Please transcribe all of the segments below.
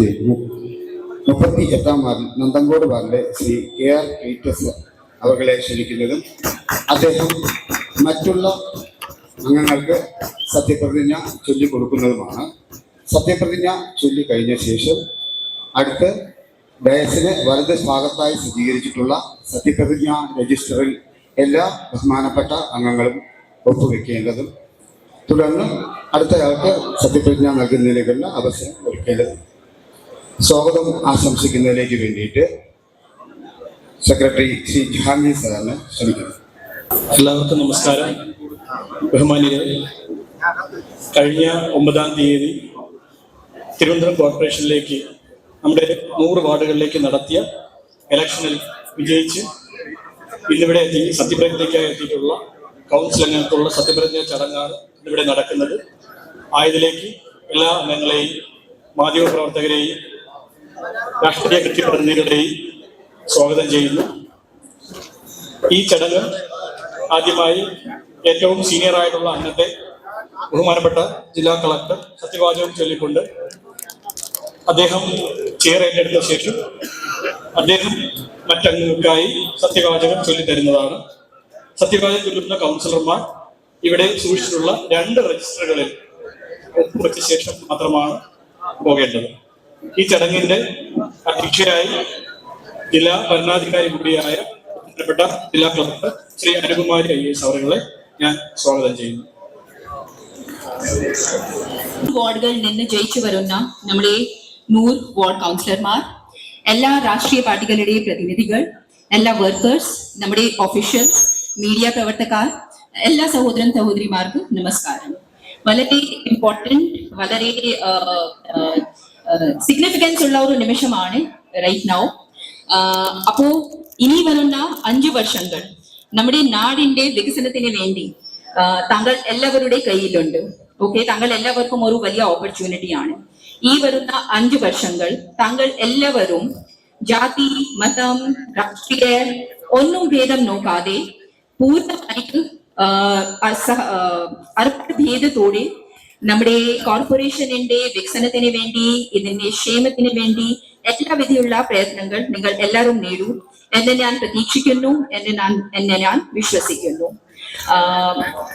മു- മുപ്പത്തി എട്ടാം വാർഡിൽ നന്തങ്കോട് വാർഡിലെ ശ്രീ കെ ആർ പീറ്റേഴ്സ് അവകളെ ക്ഷണിക്കുന്നതും അദ്ദേഹം മറ്റുള്ള അംഗങ്ങൾക്ക് സത്യപ്രതിജ്ഞ ചൊല്ലിക്കൊടുക്കുന്നതുമാണ്. സത്യപ്രതിജ്ഞ ചൊല്ലി കഴിഞ്ഞ ശേഷം അടുത്ത് ഡയസിന് വലത് ഭാഗത്തായി സജ്ജീകരിച്ചിട്ടുള്ള സത്യപ്രതിജ്ഞ രജിസ്റ്ററിൽ എല്ലാ ബഹുമാനപ്പെട്ട അംഗങ്ങളും ഒപ്പുവെക്കേണ്ടതും. തുടർന്ന് അടുത്തയാൾക്ക് സത്യപ്രതിജ്ഞ നൽകുന്നതിലേക്കുള്ള അവസരം ഒരുക്കേണ്ടതും. സ്വാഗതം ആശംസിക്കുന്നതിലേക്ക് വേണ്ടിയിട്ട് സെക്രട്ടറി ശ്രീ ജഹാംഗീർ സാറിനെ ക്ഷണിക്കുന്നു എല്ലാവർക്കും നമസ്കാരം. ബഹുമാനിയെ കഴിഞ്ഞ ഒമ്പതാം തീയതി തിരുവനന്തപുരം കോർപ്പറേഷനിലേക്ക് നമ്മുടെ നൂറ് വാർഡുകളിലേക്ക് നടത്തിയ ഇലക്ഷനിൽ വിജയിച്ച് ഇന്നിവിടെ എത്തി സത്യപ്രതിജ്ഞയ്ക്കായി എത്തിയിട്ടുള്ള കൗൺസിൽ അംഗങ്ങൾക്കുള്ള സത്യപ്രതിജ്ഞ ചടങ്ങാണ് ഇന്നിവിടെ നടക്കുന്നത്. ആയതിലേക്ക് എല്ലാ അംഗങ്ങളെയും മാധ്യമപ്രവർത്തകരെയും രാഷ്ട്രീയ കക്ഷി പ്രതിനിധികളെയും സ്വാഗതം ചെയ്യുന്നു. ഈ ചടങ്ങ് ആദ്യമായി ഏറ്റവും സീനിയർ ആയിട്ടുള്ള അന്നത്തെ ബഹുമാനപ്പെട്ട ജില്ലാ കളക്ടർ സത്യവാചകം ചൊല്ലിക്കൊണ്ട് അദ്ദേഹം ചെയർ ഏറ്റെടുത്ത ശേഷം അദ്ദേഹം മറ്റംഗങ്ങൾക്കായി സത്യവാചകം ചൊല്ലിത്തരുന്നതാണ്. സത്യവാചകം ചൊല്ലുന്ന കൗൺസിലർമാർ ഇവിടെ സൂക്ഷിച്ചിട്ടുള്ള രണ്ട് രജിസ്റ്ററുകളിൽ ഒപ്പുവെച്ച ശേഷം മാത്രമാണ് പോകേണ്ടത്. ഈ ചടങ്ങിന്റെ അധ്യക്ഷയായി ജില്ലാ ഭരണാധികാരി കൂടിയായ ബന്ധപ്പെട്ട ജില്ലാ collector Shri Anukumari I S അവരുകളെ ഞാൻ സ്വാഗതം ചെയ്യുന്നു. വാർഡുകളിൽ നിന്ന് ജയിച്ചു വരുന്ന നമ്മുടെ നൂറ് വാർഡ് കൗൺസിലർമാർ എല്ലാ രാഷ്ട്രീയ പാർട്ടികളുടെയും പ്രതിനിധികൾ എല്ലാ വർക്കേഴ്സ് നമ്മുടെ ഓഫീഷ്യൽ മീഡിയ പ്രവർത്തകർ എല്ലാ സഹോദരൻ സഹോദരിമാർക്കും നമസ്കാരം. വളരെ ഇമ്പോർട്ടന്റ് വളരെ സിഗ്നിഫിക്കൻസ് ഉള്ള ഒരു നിമിഷമാണ് റൈറ്റ് നൗ അപ്പോ ഇനി വരുന്ന അഞ്ചു വർഷങ്ങൾ നമ്മുടെ നാടിന്റെ വികസനത്തിന് വേണ്ടി താങ്കൾ എല്ലാവരുടെ കയ്യിലുണ്ട്. ഓക്കെ താങ്കൾ എല്ലാവർക്കും ഒരു വലിയ ഓപ്പർച്യൂണിറ്റിയാണ് ഈ വരുന്ന അഞ്ചു വർഷങ്ങൾ താങ്കൾ എല്ലാവരും ജാതി മതം രാഷ്ട്രീയ ഒന്നും ഭേദം നോക്കാതെ പൂർണമായിട്ട് അർപ്പഭേദത്തോടെ നമ്മുടെ കോർപ്പറേഷനിന്റെ വികസനത്തിന് വേണ്ടി ഇതിന്റെ ക്ഷേമത്തിന് വേണ്ടി എല്ലാവിധയുള്ള പ്രയത്നങ്ങൾ നിങ്ങൾ എല്ലാവരും നേടൂ. എന്ന് ഞാൻ പ്രതീക്ഷിക്കുന്നു എന്ന് ഞാൻ എന്നെ ഞാൻ വിശ്വസിക്കുന്നു.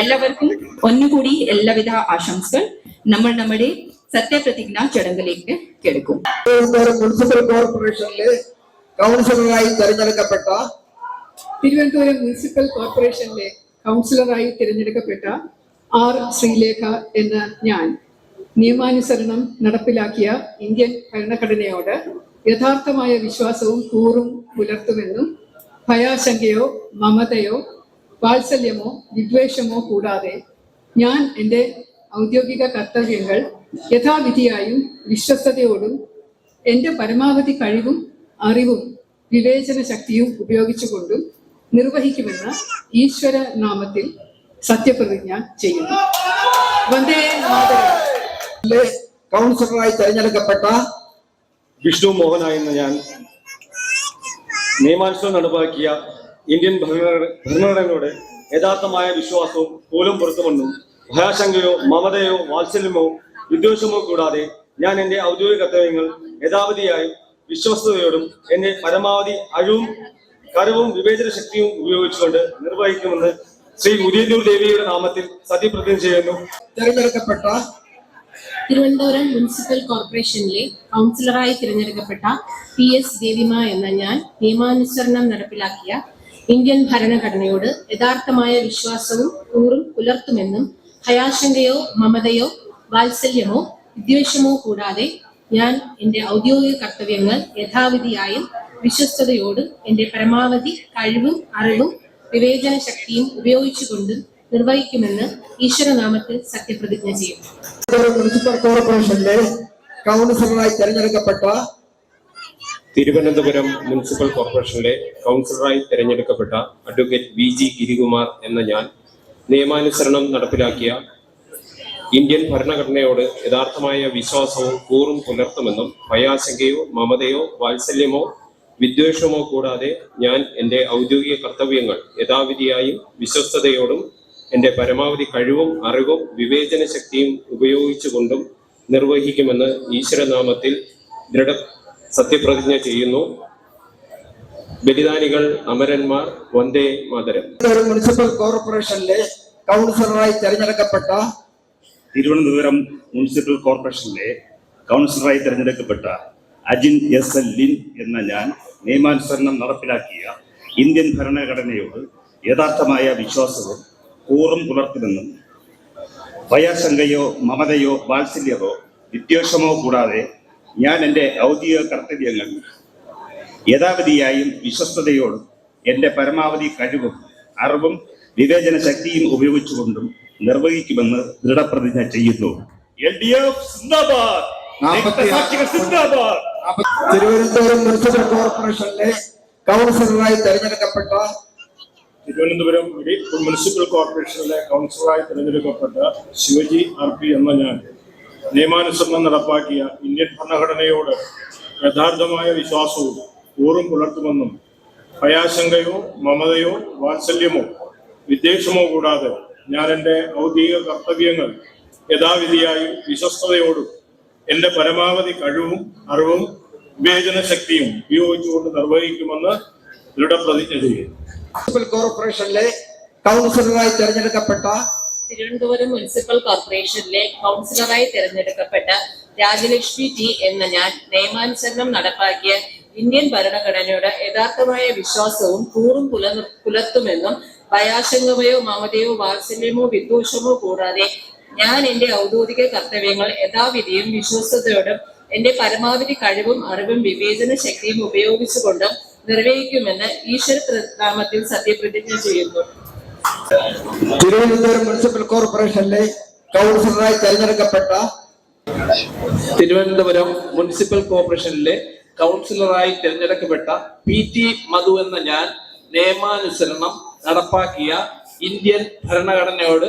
എല്ലാവർക്കും ഒന്നുകൂടി എല്ലാവിധ ആശംസകൾ. നമ്മൾ നമ്മുടെ സത്യപ്രതിജ്ഞ ചടങ്ങിലേക്ക് കെടുക്കും. മുനിസിപ്പൽ കോർപ്പറേഷനിലെ കൗൺസിലറായി തെരഞ്ഞെടുക്കപ്പെട്ട തിരുവനന്തപുരം മുനിസിപ്പൽ കോർപ്പറേഷനിലെ കൗൺസിലറായി തിരഞ്ഞെടുക്കപ്പെട്ട ആർ ശ്രീലേഖ എന്ന ഞാൻ നിയമാനുസരണം നടപ്പിലാക്കിയ ഇന്ത്യൻ ഭരണഘടനയോട് യഥാർത്ഥമായ വിശ്വാസവും കൂറും പുലർത്തുമെന്നും ഭയാശങ്കയോ മമതയോ വാത്സല്യമോ വിദ്വേഷമോ കൂടാതെ ഞാൻ എന്റെ ഔദ്യോഗിക കർത്തവ്യങ്ങൾ യഥാവിധിയായും വിശ്വസ്തയോടും എന്റെ പരമാവധി കഴിവും അറിവും വിവേചന ശക്തിയും ഉപയോഗിച്ചുകൊണ്ടും നിർവഹിക്കുമെന്ന ഈശ്വര നാമത്തിൽ സത്യപ്രതിജ്ഞ ചെയ്യുന്നു. വന്ദേ കൗൺസിലറായി തെരഞ്ഞെടുക്കപ്പെട്ട വിഷ്ണു മോഹന എന്ന ഞാൻ നിയമാനുസരണം നടപ്പാക്കിയ ഇന്ത്യൻ ഭരണഘടനയുടെ യഥാർത്ഥമായ വിശ്വാസവും പോലും പുറത്തുമെന്നും ഭയാശങ്കയോ മമതയോ വാത്സല്യമോ വിദ്വേഷമോ കൂടാതെ ഞാൻ എന്റെ ഔദ്യോഗിക കർത്തവ്യങ്ങൾ യഥാവധിയായും വിശ്വസ്തയോടും എന്റെ പരമാവധി അഴിവും കരവും വിവേചന ശക്തിയും ഉപയോഗിച്ചുകൊണ്ട് നിർവഹിക്കുമെന്ന് ശ്രീ ഉദയന്നൂർ ദേവിയുടെ നാമത്തിൽ സത്യപ്രതിജ്ഞ ചെയ്യുന്നു. തിരഞ്ഞെടുക്കപ്പെട്ട തിരുവനന്തപുരം മുനിസിപ്പൽ കോർപ്പറേഷനിലെ കൗൺസിലറായി തിരഞ്ഞെടുക്കപ്പെട്ട പി എസ് ദേവിമ എന്ന ഞാൻ നിയമാനുസരണം നടപ്പിലാക്കിയ ഇന്ത്യൻ ഭരണഘടനയോട് യഥാർത്ഥമായ വിശ്വാസവും കൂറും പുലർത്തുമെന്നും ഭയാശങ്കയോ മമതയോ വാത്സല്യമോ വിദ്വേഷമോ കൂടാതെ ഞാൻ എന്റെ ഔദ്യോഗിക കർത്തവ്യങ്ങൾ യഥാവിധിയായും വിശ്വസ്തയോടും എന്റെ പരമാവധി കഴിവും അറിവും വിവേചന ശക്തിയും ഉപയോഗിച്ചുകൊണ്ട് നിർവഹിക്കുമെന്ന് ഈശ്വരനാമത്തിൽ സത്യപ്രതിജ്ഞ ചെയ്യും. തിരുവനന്തപുരം മുനിസിപ്പൽ കോർപ്പറേഷനിലെ കൗൺസിലറായി തെരഞ്ഞെടുക്കപ്പെട്ട തിരുവനന്തപുരം മുനിസിപ്പൽ കോർപ്പറേഷനിലെ കൗൺസിലറായി തെരഞ്ഞെടുക്കപ്പെട്ട അഡ്വക്കേറ്റ് വി ജി ഗിരികുമാർ എന്ന ഞാൻ നിയമാനുസരണം നടപ്പിലാക്കിയ ഇന്ത്യൻ ഭരണഘടനയോട് യഥാർത്ഥമായ വിശ്വാസവും കൂറും പുലർത്തുമെന്നും ഭയാശങ്കയോ മമതയോ വാത്സല്യമോ വിദ്വേഷമോ കൂടാതെ ഞാൻ എന്റെ ഔദ്യോഗിക കർത്തവ്യങ്ങൾ യഥാവിധിയായും വിശ്വസ്തയോടും എന്റെ പരമാവധി കഴിവും അറിവും വിവേചന ശക്തിയും ഉപയോഗിച്ചുകൊണ്ടും നിർവഹിക്കുമെന്ന് ഈശ്വരനാമത്തിൽ ദൃഢ സത്യപ്രതിജ്ഞ ചെയ്യുന്നു. ബലിദാനികൾ അമരന്മാർ വന്ദേ മാതരം. മുനിസിപ്പൽ കോർപ്പറേഷനിലെ കൗൺസിലറായി തെരഞ്ഞെടുക്കപ്പെട്ട തിരുവനന്തപുരം മുനിസിപ്പൽ കോർപ്പറേഷനിലെ കൗൺസിലറായി തിരഞ്ഞെടുക്കപ്പെട്ട അജിൻ എസ് എൽ ലിൻ എന്ന ഞാൻ നിയമാനുസരണം നടപ്പിലാക്കിയ ഇന്ത്യൻ ഭരണഘടനയോട് യഥാർത്ഥമായ വിശ്വാസവും കൂറും പുലർത്തുമെന്നും ഭയാശങ്കയോ മമതയോ വാത്സല്യമോ വിദ്വേഷമോ കൂടാതെ ഞാൻ എന്റെ ഔദ്യോഗിക കർത്തവ്യങ്ങൾ യഥാവിധിയായും വിശ്വസ്തയോടും എന്റെ പരമാവധി കഴിവും അറിവും വിവേചന ശക്തിയും ഉപയോഗിച്ചുകൊണ്ടും നിർവഹിക്കുമെന്ന് ദൃഢപ്രതിജ്ഞ ചെയ്യുന്നു. എൽ ഡി എഫ് സിന്ദാബാദ്. തിരുവനന്തപുരം മുനിസിപ്പൽ കോർപ്പറേഷനിലെ കൗൺസിലറായി തെരഞ്ഞെടുക്കപ്പെട്ട തിരുവനന്തപുരം മുനിസിപ്പൽ കോർപ്പറേഷനിലെ കൗൺസിലറായി തിരഞ്ഞെടുക്കപ്പെട്ട ശിവജി ആർ പി എന്ന ഞാൻ നിയമാനുസരണം നടപ്പാക്കിയ ഇന്ത്യൻ ഭരണഘടനയോട് യഥാർത്ഥമായ വിശ്വാസവും ഊറും പുലർത്തുമെന്നും ഭയാശങ്കയോ മമതയോ വാത്സല്യമോ വിദ്വേഷമോ കൂടാതെ ഞാൻ എന്റെ ഔദ്യോഗിക കർത്തവ്യങ്ങൾ യഥാവിധിയായും വിശ്വസ്തയോടും എന്റെ പരമാവധി കഴിവും അറിവും വിവേചന ശക്തിയും ഉപയോഗിച്ചുകൊണ്ട് നിർവഹിക്കുമെന്ന് ദൃഢപ്രതിജ്ഞ ചെയ്യുന്നു. മുനിസിപ്പൽ കോർപ്പറേഷനിലെ കൗൺസിലറായി തെരഞ്ഞെടുക്കപ്പെട്ട തിരുവനന്തപുരം മുനിസിപ്പൽ കോർപ്പറേഷനിലെ കൗൺസിലറായി തിരഞ്ഞെടുക്കപ്പെട്ട രാജലക്ഷ്മി ടി എന്ന ഞാൻ നിയമാനുസരണം നടപ്പാക്കിയ ഇന്ത്യൻ ഭരണഘടനയുടെ യഥാർത്ഥമായ വിശ്വാസവും കൂറും പുലർ പുലർത്തുമെന്നും ഭയാശങ്കമയോ മമതയോ വാത്സല്യമോ വിദ്വേഷമോ കൂടാതെ ഞാൻ എന്റെ ഔദ്യോഗിക കർത്തവ്യങ്ങൾ യഥാവിധിയും വിശ്വസ്തയോടും എന്റെ പരമാവധി കഴിവും അറിവും വിവേചന ശക്തിയും ഉപയോഗിച്ചുകൊണ്ടും നിർവഹിക്കുമെന്ന് ഈശ്വര നാമത്തിൽ സത്യപ്രതിജ്ഞ ചെയ്യുന്നു. തിരുവനന്തപുരം മുനിസിപ്പൽ കോർപ്പറേഷനിലെ കൗൺസിലറായി തെരഞ്ഞെടുക്കപ്പെട്ട തിരുവനന്തപുരം മുനിസിപ്പൽ കോർപ്പറേഷനിലെ കൗൺസിലറായി തിരഞ്ഞെടുക്കപ്പെട്ട പി ടി മധു എന്ന ഞാൻ നിയമാനുസരണം നടപ്പാക്കിയ ഇന്ത്യൻ ഭരണഘടനയോട്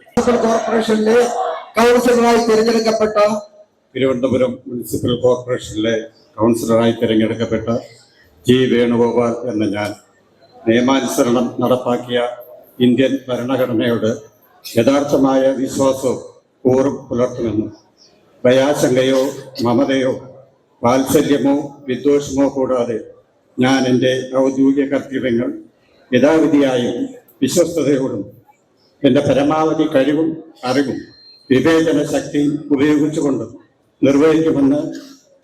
മുനിസിപ്പൽ കോർപ്പറേഷനിലെ കൗൺസിലറായി തിരഞ്ഞെടുക്കപ്പെട്ട തിരുവനന്തപുരം മുനിസിപ്പൽ കോർപ്പറേഷനിലെ കൗൺസിലറായി തിരഞ്ഞെടുക്കപ്പെട്ട ജി വേണുഗോപാൽ എന്ന ഞാൻ നിയമാനുസരണം നടപ്പാക്കിയ ഇന്ത്യൻ ഭരണഘടനയോട് യഥാർത്ഥമായ വിശ്വാസവും കൂറും പുലർത്തുമെന്നും ഭയാശങ്കയോ മമതയോ വാത്സല്യമോ വിദ്വേഷമോ കൂടാതെ ഞാൻ എന്റെ ഔദ്യോഗിക കർത്തവ്യങ്ങൾ യഥാവിധിയായും വിശ്വസ്തയോടും എന്റെ പരമാവധി കഴിവും അറിവും വിവേചന ശക്തിയും ഉപയോഗിച്ചുകൊണ്ട് നിർവഹിക്കുമെന്ന്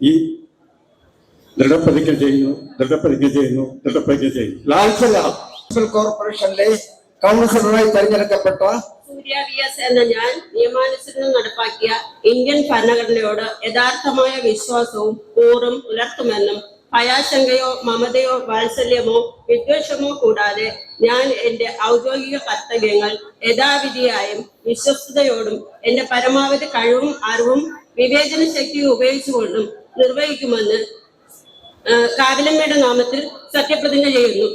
ഈ ദൃഢപ്രതിജ്ഞ ചെയ്യുന്നു ദൃഢപ്രതിജ്ഞ ചെയ്യുന്നു ദൃഢപ്രതിജ്ഞ ചെയ്യുന്നു. ലാൽ മുനിസിപ്പൽ കോർപ്പറേഷനിലെ കൗൺസിലറായി തെരഞ്ഞെടുക്കപ്പെട്ട സൂര്യ വി എസ് എന്ന ഞാൻ നിയമാനുസരണം നടപ്പാക്കിയ ഇന്ത്യൻ ഭരണഘടനയോട് യഥാർത്ഥമായ വിശ്വാസവും കൂറും പുലർത്തുമെന്നും ഭയാശങ്കയോ മമതയോ വാത്സല്യമോ വിദ്വേഷമോ കൂടാതെ ഞാൻ എന്റെ ഔദ്യോഗിക കർത്തവ്യങ്ങൾ യഥാവിധിയായും വിശ്വസ്തയോടും എന്റെ പരമാവധി കഴിവും അറിവും വിവേചന ശക്തിയും ഉപയോഗിച്ചുകൊണ്ടും നിർവഹിക്കുമെന്ന് കാവിലമ്മയുടെ നാമത്തിൽ സത്യപ്രതിജ്ഞ ചെയ്യുന്നു.